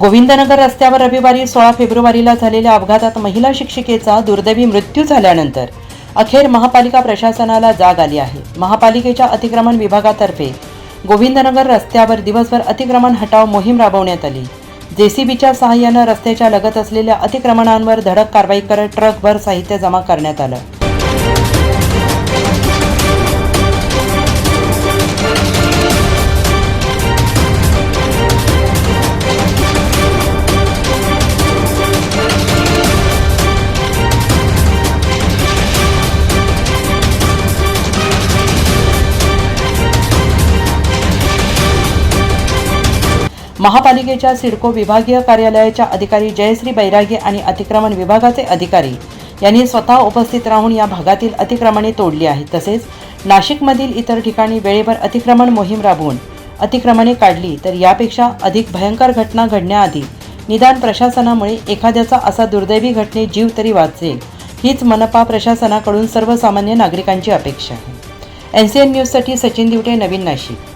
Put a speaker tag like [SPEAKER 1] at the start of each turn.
[SPEAKER 1] गोविंदनगर रस्त्यावर रविवारी सोळा फेब्रुवारीला झालेल्या अपघातात महिला शिक्षिकेचा दुर्दैवी मृत्यू झाल्यानंतर अखेर महापालिका प्रशासनाला जाग आली आहे. महापालिकेच्या अतिक्रमण विभागातर्फे गोविंदनगर रस्त्यावर दिवसभर अतिक्रमण हटाव मोहीम राबवण्यात आली. जेसीबीच्या सहाय्यानं रस्त्याच्या लगत असलेल्या अतिक्रमणांवर धडक कारवाई करत ट्रकभर साहित्य जमा करण्यात आलं. महापालिकेच्या सिडको विभागीय कार्यालयाच्या अधिकारी जयश्री बैरागी आणि अतिक्रमण विभागाचे अधिकारी यांनी स्वतः उपस्थित राहून या भागातील अतिक्रमणे तोडली आहेत. तसेच नाशिकमधील इतर ठिकाणी वेळेवर अतिक्रमण मोहीम राबवून अतिक्रमणे काढली तर यापेक्षा अधिक भयंकर घटना घडण्याआधी निदान प्रशासनामुळे एखाद्याचा असा दुर्दैवी घटने जीव तरी वाचेल हीच मनपा प्रशासनाकडून सर्वसामान्य नागरिकांची अपेक्षा आहे. एन सी एन न्यूजसाठी सचिन दिवटे नवीन नाशिक.